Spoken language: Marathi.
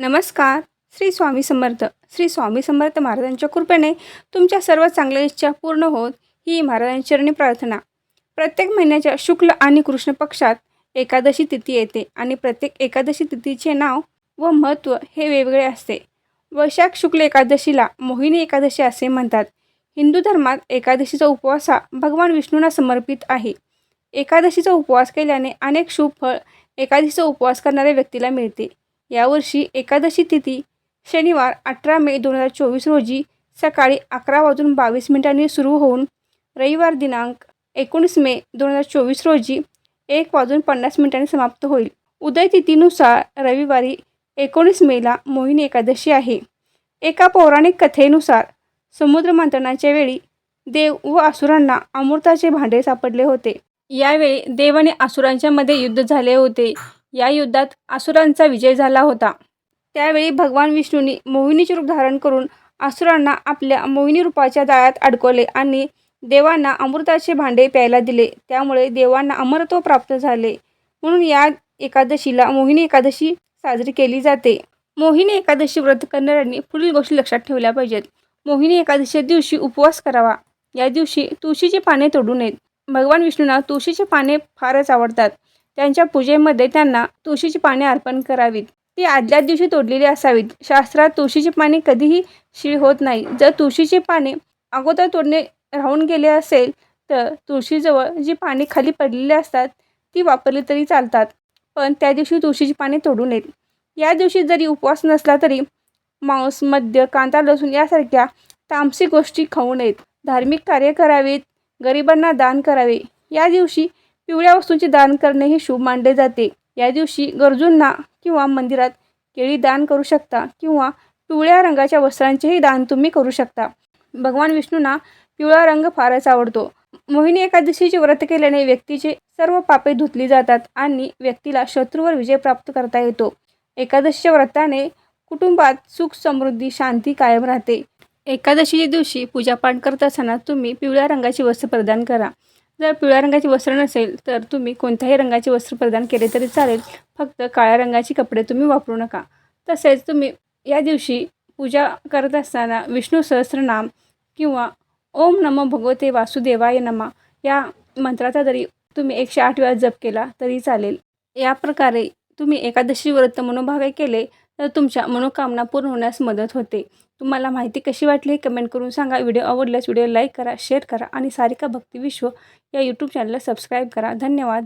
नमस्कार. श्री स्वामी समर्थ. श्री स्वामी समर्थ महाराजांच्या कृपेने तुमच्या सर्व चांगल्या इच्छा पूर्ण होत ही महाराजांची चरणी प्रार्थना. प्रत्येक महिन्याच्या शुक्ल आणि कृष्ण पक्षात एकादशी तिथी येते आणि प्रत्येक एकादशी तिथीचे नाव व महत्त्व हे वेगवेगळे असते. वैशाख शुक्ल एकादशीला मोहिनी एकादशी असे म्हणतात. हिंदू धर्मात एकादशीचा उपवास हा भगवान विष्णूंना समर्पित आहे. एकादशीचा उपवास केल्याने अनेक शुभ फळ एकादशीचा उपवास करणाऱ्या व्यक्तीला मिळते. यावर्षी एकादशी तिथी शनिवार अठरा मे दोन हजार चोवीस रोजी सकाळी अकरा वाजून बावीस मिनिटांनी सुरू होऊन रविवार दिनांक एकोणीस मे दोन हजार चोवीस रोजी एक वाजून पन्नास मिनिटांनी समाप्त होईल. उदय तिथीनुसार रविवारी एकोणीस मेला मोहिनी एकादशी आहे. एका पौराणिक कथेनुसार समुद्र मंथनाच्या वेळी देव व असुरांना अमृताचे भांडे सापडले होते. यावेळी देव आणि असुरांच्या मध्ये युद्ध झाले होते. या युद्धात आसुरांचा विजय झाला होता. त्यावेळी भगवान विष्णूंनी मोहिनीचे रूप धारण करून आसुरांना आपल्या मोहिनी रूपाच्या जाळ्यात अडकवले आणि देवांना अमृताचे भांडे प्यायला दिले. त्यामुळे देवांना अमरत्व प्राप्त झाले. म्हणून या एकादशीला मोहिनी एकादशी साजरी केली जाते. मोहिनी एकादशी व्रत करणाऱ्यांनी पुढील गोष्टी लक्षात ठेवल्या पाहिजेत. मोहिनी एकादशीच्या दिवशी उपवास करावा. या दिवशी तुळशीची पाने तोडू नयेत. भगवान विष्णूंना तुळशीची पाने फारच आवडतात. त्यांच्या पूजेमध्ये त्यांना तुळशीची पाने अर्पण करावीत. ती आदल्या दिवशी तोडलेली असावीत. शास्त्रात तुळशीची पाने कधीही शिळ होत नाही. जर तुळशीची पाने अगोदर तोडणे राहून गेले असेल तर तुळशीजवळ जी पाने खाली पडलेली असतात ती वापरली तरी चालतात. पण त्या दिवशी तुळशीची पाने तोडू नयेत. या दिवशी जरी उपवास नसला तरी मांस मद्य कांदा लसूण यासारख्या तामसी गोष्टी खाऊ नयेत. धार्मिक कार्य करावीत. गरिबांना दान करावे. या दिवशी पिवळ्या वस्तूंचे दान करणे हे शुभ मानले जाते. या दिवशी गरजूंना किंवा मंदिरात केळी दान करू शकता किंवा पिवळ्या रंगाच्या वस्त्रांचेही दान तुम्ही करू शकता. भगवान विष्णूंना पिवळा रंग फारच आवडतो. मोहिनी एकादशीचे व्रत केल्याने व्यक्तीचे सर्व पापे धुतली जातात आणि व्यक्तीला शत्रूवर विजय प्राप्त करता येतो. एकादशीच्या व्रताने कुटुंबात सुख समृद्धी शांती कायम राहते. एकादशीच्या दिवशी पूजापाठ करत असताना तुम्ही पिवळ्या रंगाची वस्त्र प्रदान करा. जर पिवळ्या रंगाची वस्त्र नसेल तर तुम्ही कोणत्याही रंगाचे वस्त्र प्रदान केले तरी चालेल. फक्त काळ्या रंगाची कपडे तुम्ही वापरू नका. तसेच तुम्ही या दिवशी पूजा करत असताना विष्णू सहस्रनाम किंवा ओम नमो भगवते वासुदेवाय नमा या मंत्राचा जरी तुम्ही एकशे आठ वेळा जप केला तरी चालेल. या प्रकारे तुम्ही एकादशी व्रत मनोभावे केले तर तुमच्या मनोकामना पूर्ण होण्यास मदत होते. तुम्हाला माहिती कशी वाटली कमेंट करून सांगा. व्हिडिओ आवडल्यास व्हिडिओ लाईक करा शेअर करा आणि सारिका भक्ती विश्व या यूट्यूब चॅनलला सबस्क्राईब करा. धन्यवाद.